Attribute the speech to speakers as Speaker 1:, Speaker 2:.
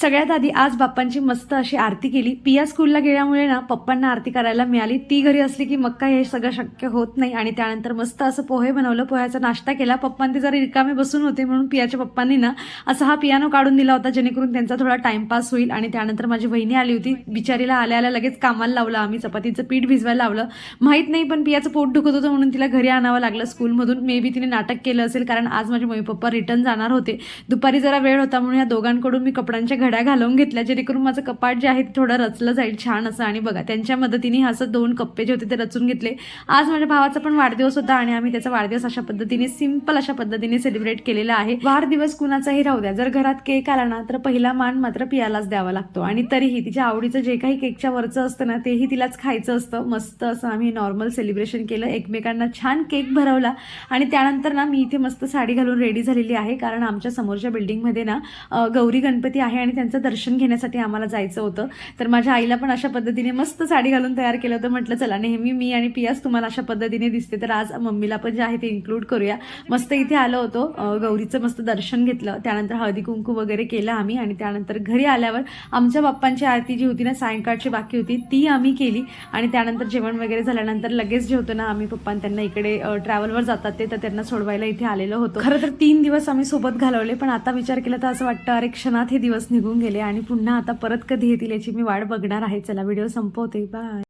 Speaker 1: सगळ्यात आधी आज बाप्पांची मस्त अशी आरती केली. पिया स्कूलला गेल्यामुळे ना पप्पांना आरती करायला मिळाली. ती घरी असली की मक्का हे सगळं शक्य होत नाही. आणि त्यानंतर मस्त असं पोहे बनवलं. पोह्याचा नाश्ता केला. पप्पांनी ते जरा रिकामे बसून होते म्हणून पियाच्या पप्पांनी ना असा हा पियानो काढून दिला होता जेणेकरून त्यांचा थोडा टाइमपास होईल. आणि त्यानंतर माझी वहिनी आली होती. बिचारीला आल्या आल्या लगेच कामाला लावलं आम्ही. चपातीचं पीठ भिजवायला लावलं. माहीत नाही पण पियाचं पोट दुखत होतं म्हणून तिला घरी आणावं लागलं स्कूलमधून. मे बी तिने नाटक केलं असेल कारण आज माझे मम्मी पप्पा रिटर्न जाणार होते. दुपारी जरा वेळ होता म्हणून या दोघांकडून मी कपड्यांच्या घड्या घालवून घेतल्या जेणेकरून माझं कपाट जे आहे ते थोडं रचलं जाईल छान असं. आणि बघा त्यांच्या मदतीने असं दोन कप्पे जे होते ते रचून घेतले. आज माझ्या भावाचा पण वाढदिवस होता आणि आम्ही त्याचा वाढदिवस अशा पद्धतीने सिंपल अशा पद्धतीने सेलिब्रेट केलेला आहे. वाढदिवस कुणाचाही राहू द्या. जर घरात केक आला ना तर पहिला मान मात्र पियालाच द्यावा लागतो. आणि तरीही तिच्या आवडीचं जे काही केकच्या वरचं असतं ना तेही तिलाच खायचं असतं. मस्त असं आम्ही नॉर्मल सेलिब्रेशन केलं. एकमेकांना छान केक भरवला. आणि त्यानंतर ना मी इथे मस्त साडी घालून रेडी झालेली आहे. कारण आमच्या समोरच्या बिल्डिंगमध्ये ना गौरी गणपती आहे आणि त्यांचं दर्शन घेण्यासाठी आम्हाला जायचं होतं. तर माझ्या आईला पण अशा पद्धतीने मस्त साडी घालून तयार केलं होतं. म्हटलं चला नेहमी मी आणि पियास तुम्हाला अशा पद्धतीने दिसते. तर आज मम्मीला पण जे आहे ते इन्क्लूड करूया. मस्त इथे आलो होतो. गौरीचं मस्त दर्शन घेतलं. त्यानंतर हळदी कुंकू वगैरे केलं आम्ही आणि त्यानंतर घरी आल्यावर आमच्या बाप्पांची आरती जी होती ना सायंकाळची बाकी होती ती आम्ही केली. आणि त्यानंतर जेवण वगैरे झाल्यानंतर लगेच जे होतं ना आम्ही पप्पा त्यांना इकडे ट्रॅव्हलवर जातात ते तर त्यांना सोडवायला इथे आलेलो होतो. खरं तर तीन दिवस आम्ही सोबत घालवले पण आता विचार केला तर असं वाटतं अरे क्षणात हे दिवस निघून गेले आणि पुन्हा आता परत कधी येतील याची मी वाट बघणार आहे. चला व्हिडिओ संपवते. बाय.